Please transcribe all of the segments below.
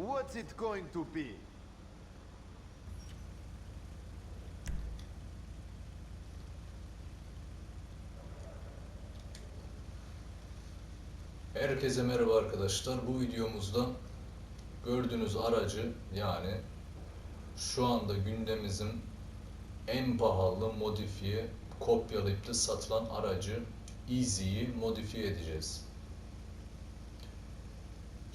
What's it going to be? Herkese merhaba arkadaşlar. Bu videomuzda gördüğünüz aracı yani şu anda gündemimizin en pahalı modifiye kopyalayıp da satılan aracı Easy'yi modifiye edeceğiz.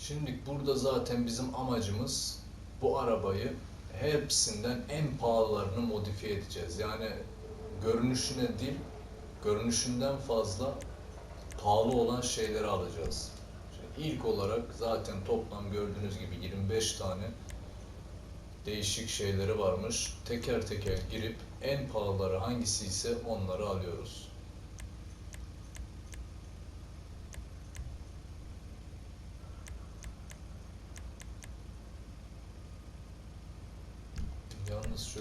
Şimdi burada zaten bizim amacımız bu arabayı hepsinden en pahalılarını modifiye edeceğiz. Yani görünüşüne değil, görünüşünden fazla pahalı olan şeyleri alacağız. Şimdi ilk olarak zaten toplam gördüğünüz gibi 25 tane değişik şeyleri varmış. Teker teker girip en pahalıları hangisi ise onları alıyoruz.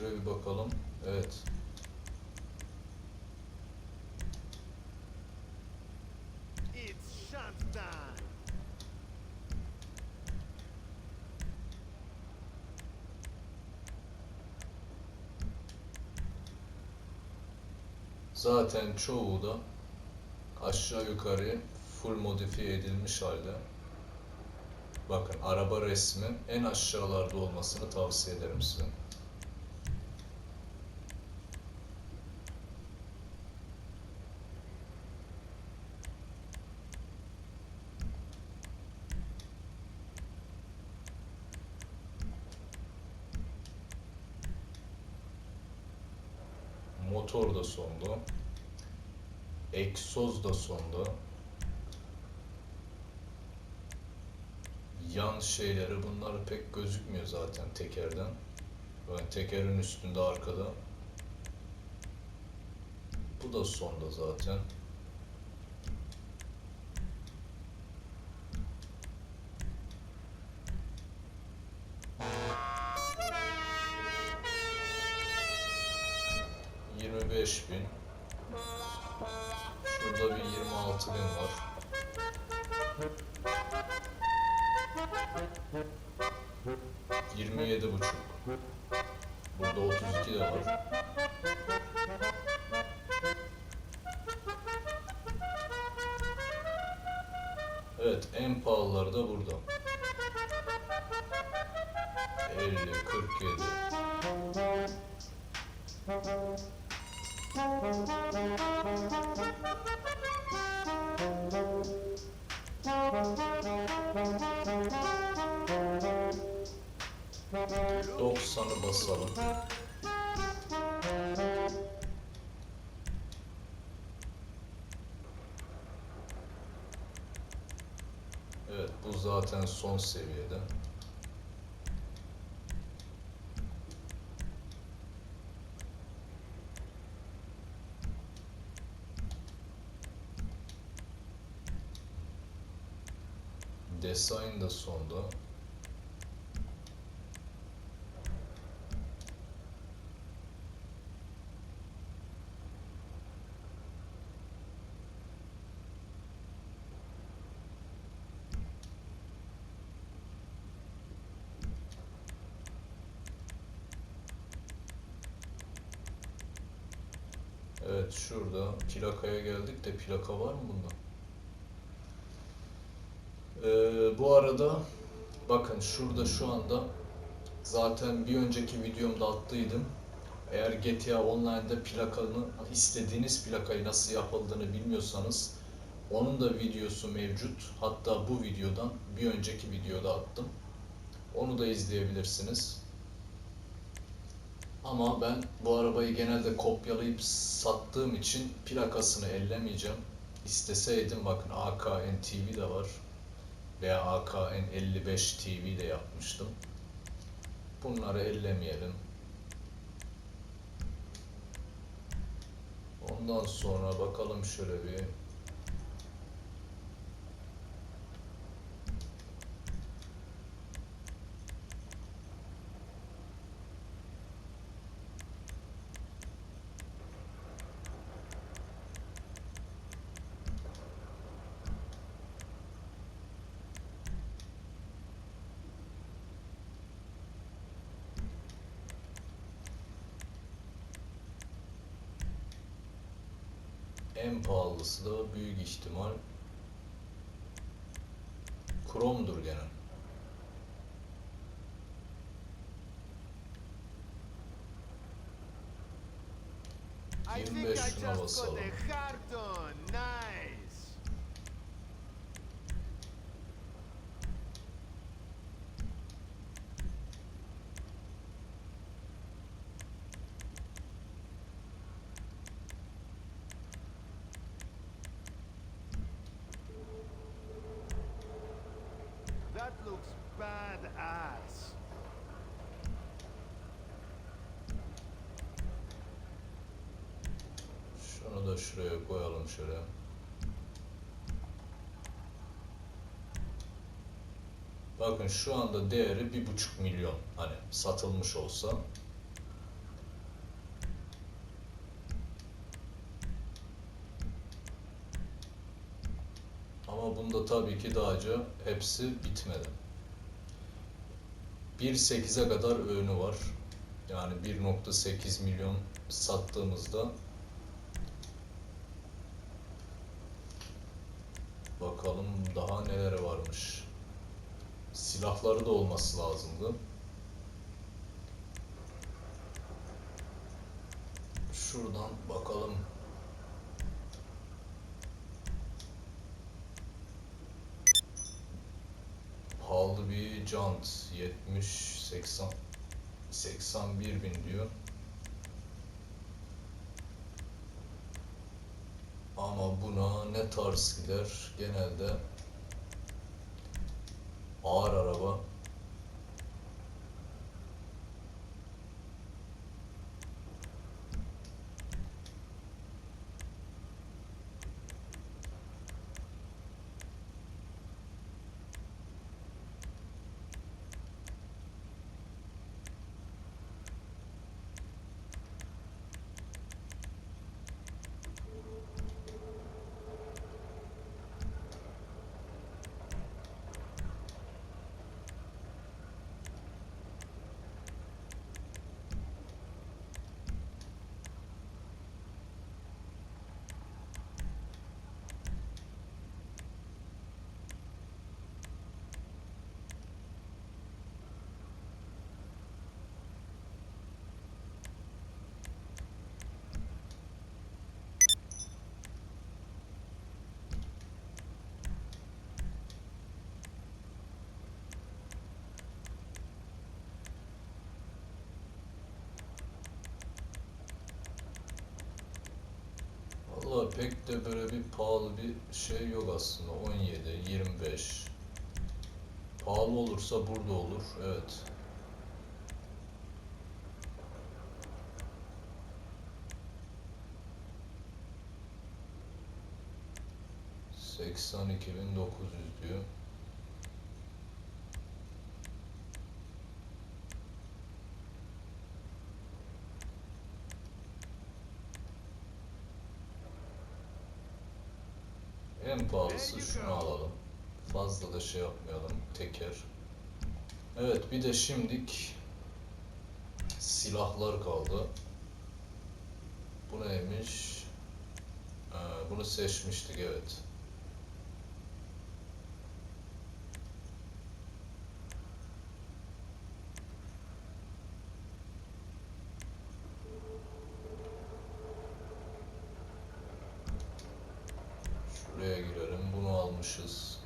Şöyle bir bakalım. Evet. Zaten çoğu da aşağı yukarı full modifiye edilmiş halde. Bakın araba resmi en aşağılarda olmasını tavsiye ederim size. Da sonda. Egzoz da sonda. Yan şeyleri bunlar pek gözükmüyor zaten tekerden. Yani tekerin üstünde arkada. Bu da sonda zaten. Yirmi beş bin. Şurada bir yirmi altı bin var. Yirmi yedi buçuk. Burada otuz iki de var. Evet, en pahalıları da burada. 50, 47. Doksanı basalım. Evet, bu zaten son seviyede. Design da sonda. Evet şurada plakaya geldik de plaka var mı bunda? Ee, bu arada bakın şurada şu anda zaten bir önceki videomda attıydım. Eğer GTA Online'da plakanı istediğiniz plakayı nasıl yapıldığını bilmiyorsanız onun da videosu mevcut. Hatta bu videodan bir önceki videoda attım. Onu da izleyebilirsiniz. Ama ben bu arabayı genelde kopyalayıp sattığım için plakasını ellemeyeceğim. İsteseydim bakın AKN TV de var. Veya AKN 55 TV de yapmıştım. Bunları ellemeyelim. Ondan sonra bakalım şöyle bir En pahalısı da büyük ihtimal Chrome'dur gene. I think 25 I just got basalım. a heart on. Badass. Şunu da şuraya koyalım şöyle. Bakın şu anda değeri bir buçuk milyon. Hani satılmış olsa. Ama bunda tabii ki daha önce hepsi bitmedi. 1.8'e kadar öğünü var. Yani 1.8 milyon sattığımızda Bakalım daha neleri varmış. Silahları da olması lazımdı. Şuradan bakalım. Pahalı bir jant. 70, 80, 81 bin diyor. Ama buna ne tarz gider? Genelde ağır araba Pek de böyle bir pahalı bir şey yok aslında. 17, 25. Pahalı olursa burada olur. Evet. Seksen iki bin dokuz yüz diyor. En pahalısı şunu alalım. Fazla da şey yapmayalım. Teker. Evet bir de şimdik silahlar kaldı. Bu neymiş? Ee, bunu seçmiştik evet. Şuraya girelim. Bunu almışız.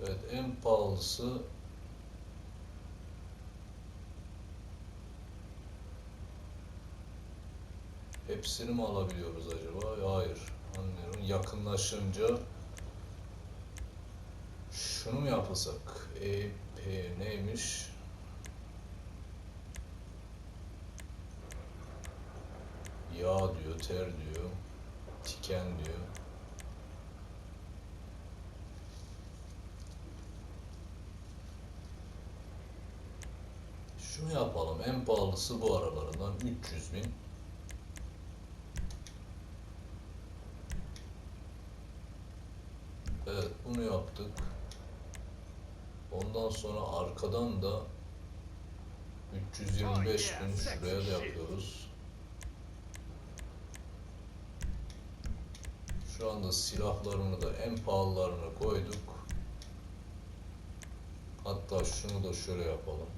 Evet en pahalısı Hepsini mi alabiliyoruz acaba? Hayır. Anlıyorum. Yakınlaşınca şunu mu yapılsak? E, P neymiş? Yağ diyor, ter diyor, tiken diyor. Şunu yapalım. En pahalısı bu aralarından 300 bin. Evet bunu yaptık. Ondan sonra arkadan da 325 bin şuraya da yapıyoruz. Şu anda silahlarını da en pahalılarını koyduk. Hatta şunu da şöyle yapalım.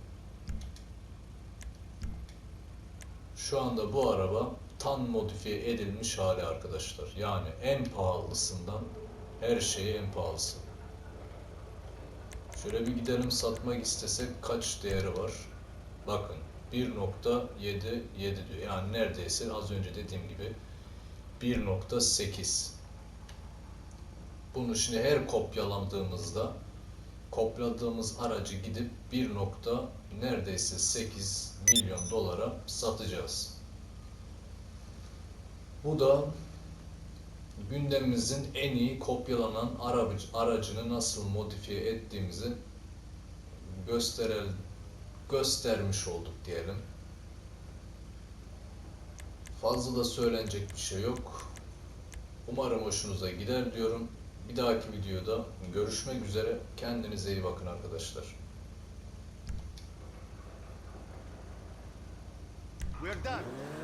Şu anda bu araba tan modifiye edilmiş hali arkadaşlar. Yani en pahalısından her şeyi en pahalısı. Şöyle bir gidelim satmak istesek kaç değeri var? Bakın 1.77 diyor. Yani neredeyse az önce dediğim gibi 1.8. Bunu şimdi her kopyalandığımızda kopyaladığımız aracı gidip 1 nokta neredeyse 8 milyon dolara satacağız. Bu da gündemimizin en iyi kopyalanan aracı, aracını nasıl modifiye ettiğimizi gösterel, göstermiş olduk diyelim. Fazla da söylenecek bir şey yok. Umarım hoşunuza gider diyorum. Bir dahaki videoda görüşmek üzere. Kendinize iyi bakın arkadaşlar. We're done.